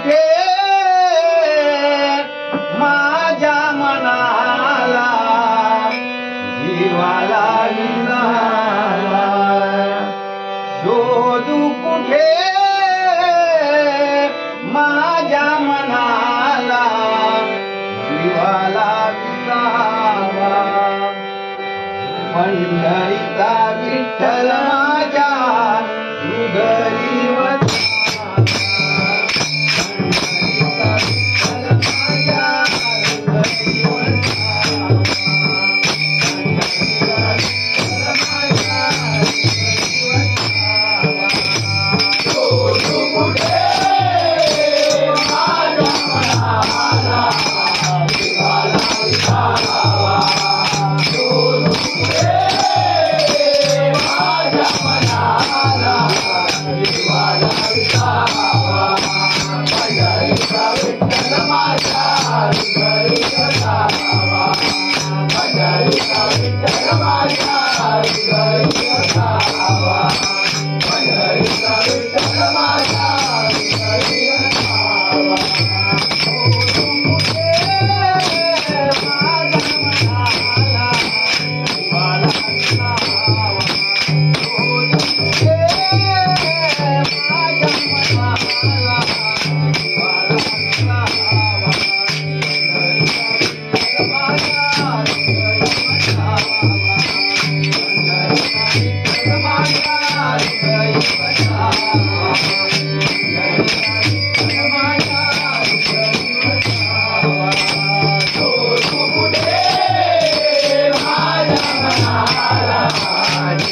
कुठे माझ्या मनाला जीवाला शोधू कुठे माझ्या मनाला जीवाला विसावा पंढरीचा विठ्ठला Jai Jai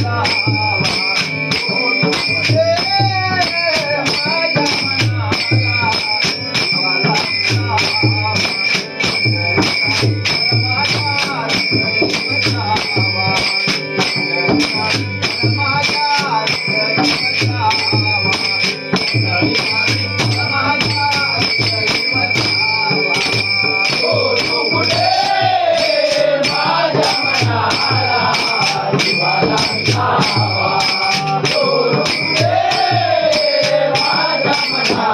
啊.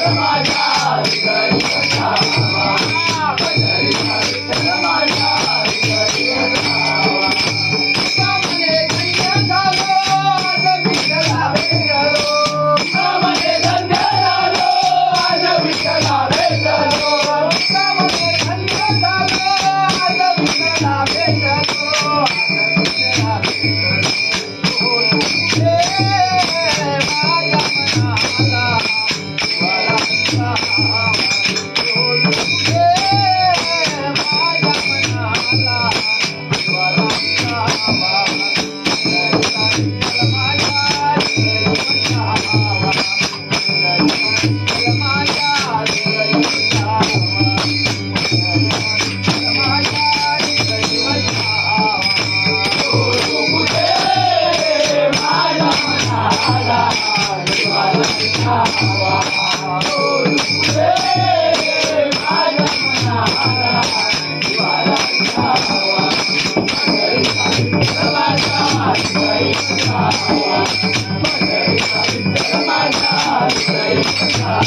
Jai Mata, Jai Mata, Bye.